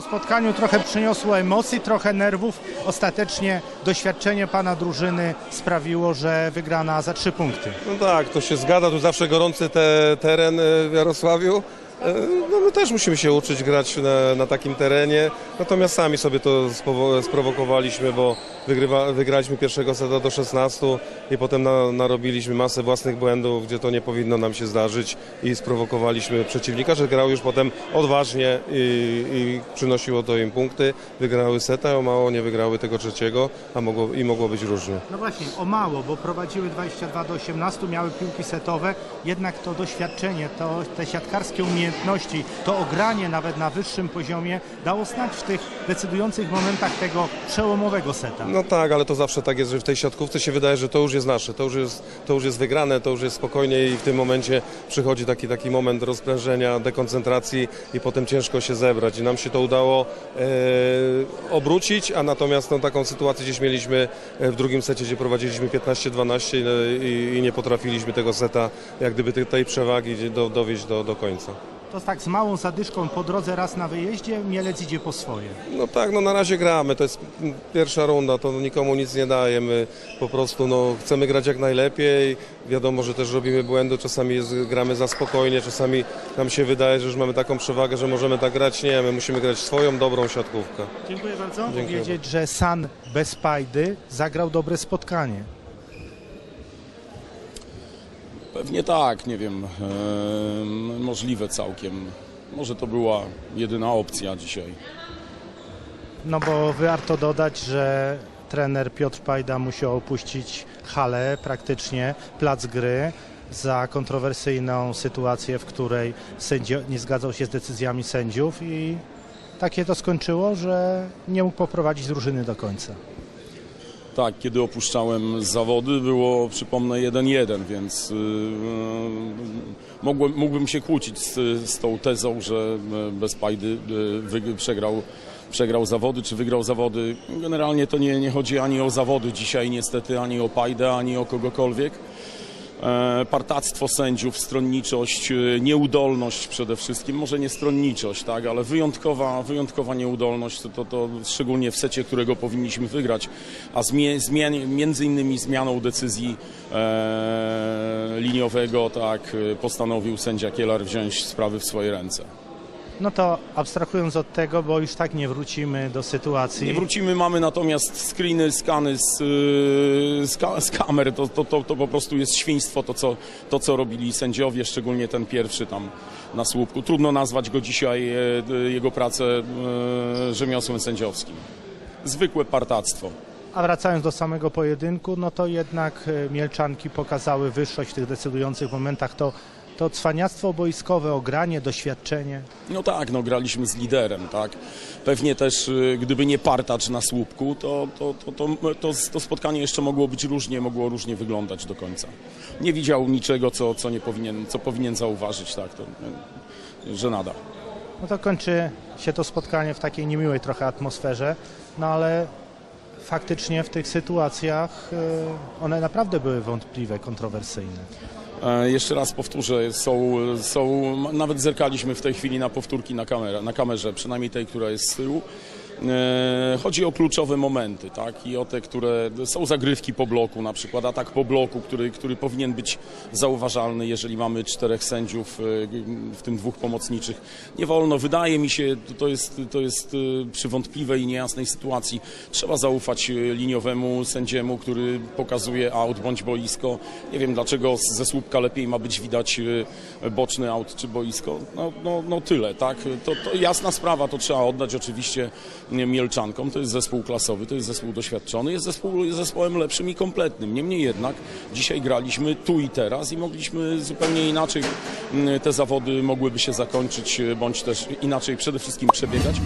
Po spotkaniu trochę przyniosło emocji, trochę nerwów. Ostatecznie doświadczenie pana drużyny sprawiło, że wygrana za trzy punkty. No tak, to się zgadza, tu zawsze gorący te, teren w Jarosławiu. E, No my też musimy się uczyć grać na, na takim terenie, natomiast sami sobie to sprowokowaliśmy, bo wygrywa, wygraliśmy pierwszego seta do 16 i potem na, narobiliśmy masę własnych błędów, gdzie to nie powinno nam się zdarzyć i sprowokowaliśmy przeciwnika, że grał już potem odważnie i, i przynosiło to im punkty. Wygrały seta, o mało nie wygrały tego trzeciego, a mogło, i mogło być różnie. No właśnie, o mało, bo prowadziły 22 do 18, miały piłki setowe, jednak to doświadczenie, to, te siatkarskie umiejętności, to ogranie nawet na wyższym poziomie dało znać w tych decydujących momentach tego przełomowego seta. No tak, ale to zawsze tak jest, że w tej siatkówce się wydaje, że to już jest nasze, to już jest, to już jest wygrane, to już jest spokojnie i w tym momencie przychodzi taki, taki moment rozprężenia, dekoncentracji i potem ciężko się zebrać. I nam się to udało e, obrócić, a natomiast no, taką sytuację gdzieś mieliśmy e, w drugim secie, gdzie prowadziliśmy 15-12 i, i, i nie potrafiliśmy tego seta, jak gdyby tej, przewagi do, dowieść do, do końca. To tak z małą zadyszką po drodze raz na wyjeździe, Mielec idzie po swoje. No tak, no na razie gramy, to jest pierwsza runda, to nikomu nic nie daje, my po prostu no, chcemy grać jak najlepiej, wiadomo, że też robimy błędy, czasami jest, gramy za spokojnie, czasami nam się wydaje, że już mamy taką przewagę, że możemy tak grać, nie, my musimy grać swoją dobrą siatkówkę. Dziękuję bardzo. Dziękuję Powiedzieć, że San bez Pajdy zagrał dobre spotkanie. Pewnie tak, nie wiem, em, możliwe całkiem. Może to była jedyna opcja dzisiaj. No bo warto dodać, że trener Piotr Pajda musiał opuścić halę, praktycznie plac gry za kontrowersyjną sytuację, w której sędzio nie zgadzał się z decyzjami sędziów i takie to skończyło, że nie mógł poprowadzić drużyny do końca. Tak, kiedy opuszczałem zawody było, przypomnę, 1-1, więc yy, mogłem, mógłbym się kłócić z, z tą tezą, że e, bez Pajdy yy, przegrał, przegrał zawody, czy wygrał zawody. Generalnie to nie, nie chodzi ani o zawody dzisiaj niestety, ani o Pajdę, ani o kogokolwiek. E, partactwo sędziów, stronniczość, e, nieudolność przede wszystkim, może nie stronniczość, tak, ale wyjątkowa, wyjątkowa nieudolność, to, to, to szczególnie w secie, którego powinniśmy wygrać, a między innymi zmianą decyzji e, liniowego, tak, e, postanowił sędzia Kielar wziąć sprawy w swoje ręce. No to abstrahując od tego, bo już tak nie wrócimy do sytuacji. Nie wrócimy, mamy natomiast screeny, skany z, yy, z, ka- z kamer, to, to, to, to po prostu jest świństwo, to co, to co robili sędziowie, szczególnie ten pierwszy tam na słupku. Trudno nazwać go dzisiaj, e, jego pracę e, rzemiosłem sędziowskim. Zwykłe partactwo. A wracając do samego pojedynku, no to jednak e, Mielczanki pokazały wyższość w tych decydujących momentach. To, to cwaniactwo boiskowe, ogranie, doświadczenie. No tak, no graliśmy z liderem, tak. Pewnie też y, gdyby nie partacz na słupku, to, to, to, to, spotkanie jeszcze mogło być różnie, mogło różnie wyglądać do końca. Nie widział niczego, co, co, nie powinien, co powinien zauważyć, tak, to y, żenada. No to kończy się to spotkanie w takiej niemiłej trochę atmosferze, no ale faktycznie w tych sytuacjach e, one naprawdę były wątpliwe, kontrowersyjne. E, Jeszcze raz powtórzę, są, są, nawet zerkaliśmy w tej chwili na powtórki na, na kamerze, przynajmniej tej, która jest z tyłu. E, Chodzi o kluczowe momenty, tak? I o te, które są zagrywki po bloku, na przykład atak po bloku, który, który powinien być zauważalny, jeżeli mamy czterech sędziów, e, w tym dwóch pomocniczych. Nie wolno, wydaje mi się, to jest, to jest e, przy wątpliwej i niejasnej sytuacji. Trzeba zaufać liniowemu sędziemu, który pokazuje aut bądź boisko. Nie wiem dlaczego ze słupka lepiej ma być widać boczny aut czy boisko. No, no, no tyle, tak? To, to jasna sprawa, to trzeba oddać oczywiście Mielczankom. To jest zespół klasowy, to jest zespół doświadczony, jest, zespół, jest zespołem lepszym i kompletnym. Niemniej jednak dzisiaj graliśmy tu i teraz i mogliśmy zupełnie inaczej mm, te zawody mogłyby się zakończyć, e, bądź też inaczej przede wszystkim przebiegać.